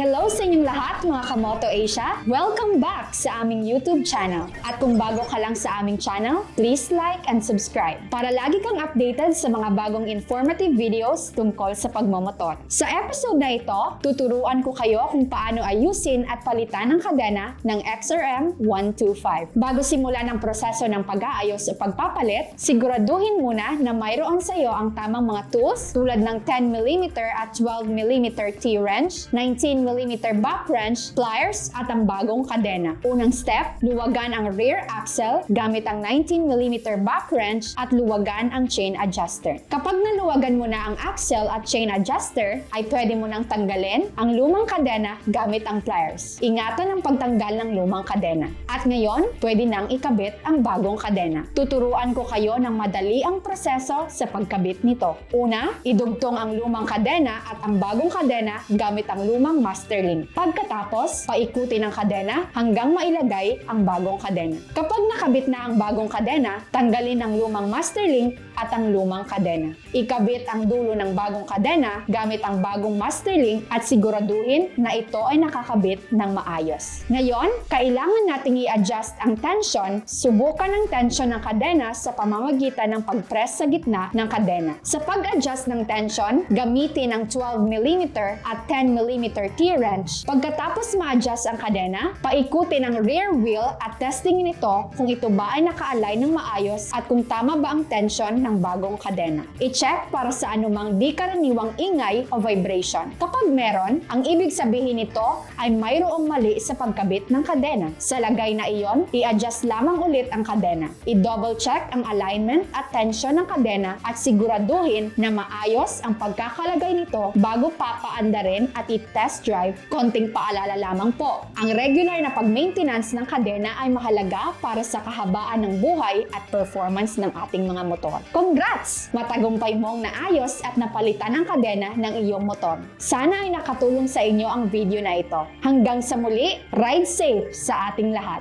Hello sa inyong lahat mga Kamoto Asia! Welcome back sa aming YouTube channel. At kung bago ka lang sa aming channel, please like and subscribe para lagi kang updated sa mga bagong informative videos tungkol sa pagmomotor. Sa episode na ito, tuturuan ko kayo kung paano ayusin at palitan ang kadena ng XRM 125. Bago simulan ang proseso ng pag-aayos o pagpapalit, siguraduhin muna na mayroon sa iyo ang tamang mga tools tulad ng 10mm at 12mm T-wrench, 19mm back wrench, pliers at ang bagong kadena. Unang step, luwagan ang rear axle gamit ang 19mm back wrench at luwagan ang chain adjuster. Kapag naluwagan mo na ang axle at chain adjuster, ay pwede mo nang tanggalin ang lumang kadena gamit ang pliers. Ingatan ang pagtanggal ng lumang kadena. At ngayon, pwede nang ikabit ang bagong kadena. Tuturuan ko kayo ng madali ang proseso sa pagkabit nito. Una, idugtong ang lumang kadena at ang bagong kadena gamit ang lumang master link. Pagkatapos, paikutin ang kadena hanggang mailagay ang bagong kadena. Kapag nakabit na ang bagong kadena, tanggalin ang lumang master link at ang lumang kadena. Ikabit ang dulo ng bagong kadena gamit ang bagong master link at siguraduhin na ito ay nakakabit ng maayos. Ngayon, kailangan nating i-adjust ang tension. Subukan ang tension ng kadena sa pamamagitan ng pag-press sa gitna ng kadena. Sa pag-adjust ng tension, gamitin ang 12mm at 10mm T-wrench. Pagkatapos ma-adjust ang kadena, paikutin ang rear wheel at testingin ito kung ito ba ay naka-align ng maayos at kung tama ba ang tension ng bagong kadena. I-check para sa anumang di karaniwang ingay o vibration. Kapag meron, ang ibig sabihin nito ay mayroong mali sa pagkabit ng kadena. Sa lagay na iyon, i-adjust lamang ulit ang kadena. I-double check ang alignment at tension ng kadena at siguraduhin na maayos ang pagkakalagay nito bago papaandarin at i-test drive. Konting paalala lamang po. Ang regular na pag-maintenance ng kadena ay mahalaga para sa kahabaan ng buhay at performance ng ating mga motor. Congrats! Matagumpay mong naayos at napalitan ang kadena ng iyong motor. Sana ay nakatulong sa inyo ang video na ito. Hanggang sa muli, ride safe sa ating lahat.